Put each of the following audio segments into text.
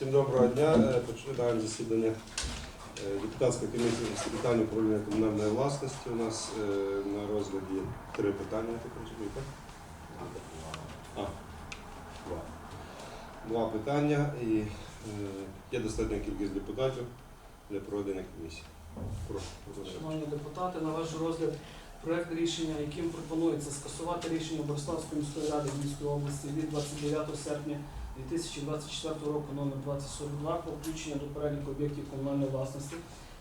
Всім доброго дня. Е, Починаємо засідання е, депутатської комісії з питань управління комунальної власності. У нас е, на розгляді три питання, так розумію, так? А, два. Два питання і є достатня кількість депутатів для проведення комісії. Прошу. Шановні депутати, на ваш розгляд проект рішення, яким пропонується скасувати рішення Бориславської міської ради Львівської області від 29 серпня 2024 року номер 2042 про включення до переліку об'єктів комунальної власності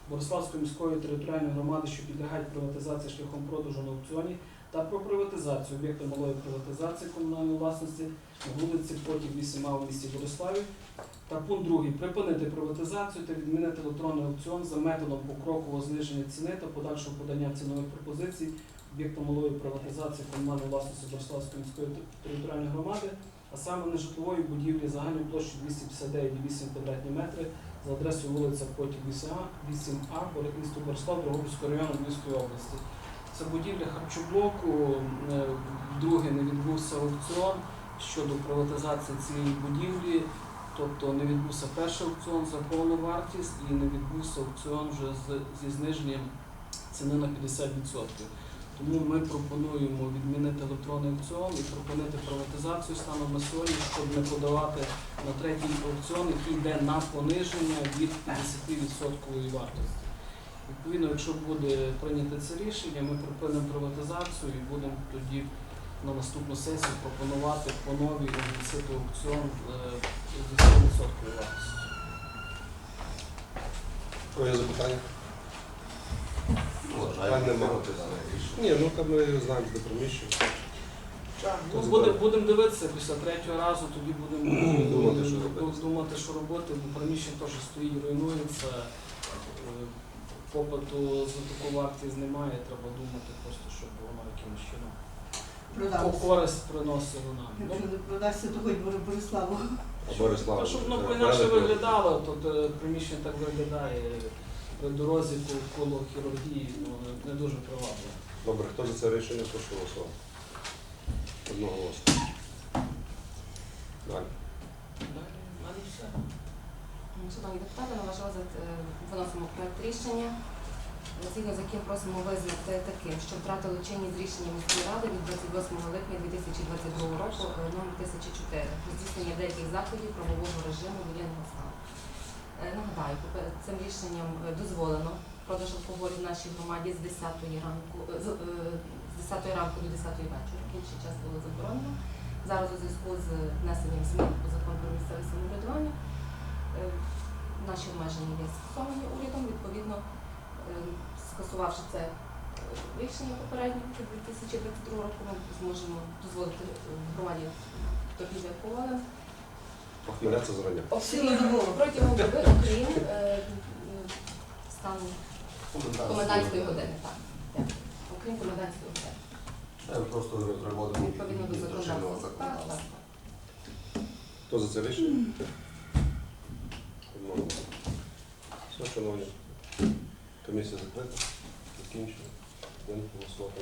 Бориславської міської територіальної громади, що підлягають приватизації шляхом продажу на аукціоні, та про приватизацію об'єкта малої приватизації комунальної власності на вулиці Потік 8А у місті Бориславі. Та пункт другий припинити приватизацію та відмінити електронний аукціон за методом покрокового зниження ціни та подальшого подання цінових пропозицій об'єкту малої приватизації комунальної власності Бориславської міської територіальної громади, а саме нежитлової будівлі загальною площею 259,8 квадратні метри за адресою вулиця Потік 8А, 8А, Бор- місто Борислав, Дрогобицького району Львівської області. Це будівля харчоблоку. е, Вдруге не відбувся аукціон щодо приватизації цієї будівлі. Тобто не відбувся перший аукціон за повну вартість і не відбувся аукціон вже зі зниженням ціни на 50%. Тому ми пропонуємо відмінити електронний аукціон і припинити приватизацію станом на сьогодні, щоб не подавати на третій аукціон, який йде на пониження від 50% вартості. Відповідно, якщо буде прийнято це рішення, ми припинимо приватизацію і будемо тоді на наступну сесію пропонувати по новій оголосити аукціон з 10% вартості. Є запитання? Питань рішення. Ні, ну там ми знаємо, де приміщення. Ну, буде, будемо дивитися після третього разу, тоді будемо Думати, що робити. думати, що робити, бо приміщення теж стоїть, руйнується. Е, Попиту за таку вартість немає, треба думати просто, щоб воно якимось чином по Продався. користь приносило нам. Ну, Якщо не продасться, то хоч Бори- Бориславу. Борислав. Та, щоб воно е, по-інакше виглядало, то е, приміщення так виглядає при дорозі ко- коло хірургії, ну, не- дуже привабливо. Добре, хто за це рішення прошу голосувати? Одного голосу. Далі. Шановні депутати, на ваш розгляд е, виносимо проект рішення, згідно з яким просимо визнати таким, що втратили чинність рішення міської ради від 28 липня 2022 року е, номер 1004 здійснення деяких заходів правового режиму воєнного стану. Е, Нагадаю, цим рішенням е, дозволено продаж алкоголю в нашій громаді з 10 ранку, е, з, е, 10 ранку до 10 вечора. Інший час було заборонено. Зараз у зв'язку з внесенням змін у закон про місцеве самоврядування е, наші обмеження є скасовані урядом, відповідно, е, скасувавши це е, рішення попереднє 2022 року, ми зможемо дозволити е, громаді торгівлі алкоголем. Похмеляться зрання. Цілодобово. Протягом доби України е, е, стану комендантської години, так. Окрім комендантської години. Просто приводимо Відповідно до законодавства. Хто за це рішення? Одного. Все, шановні. Комісія закрита. Закінчена. Будемо голосувати.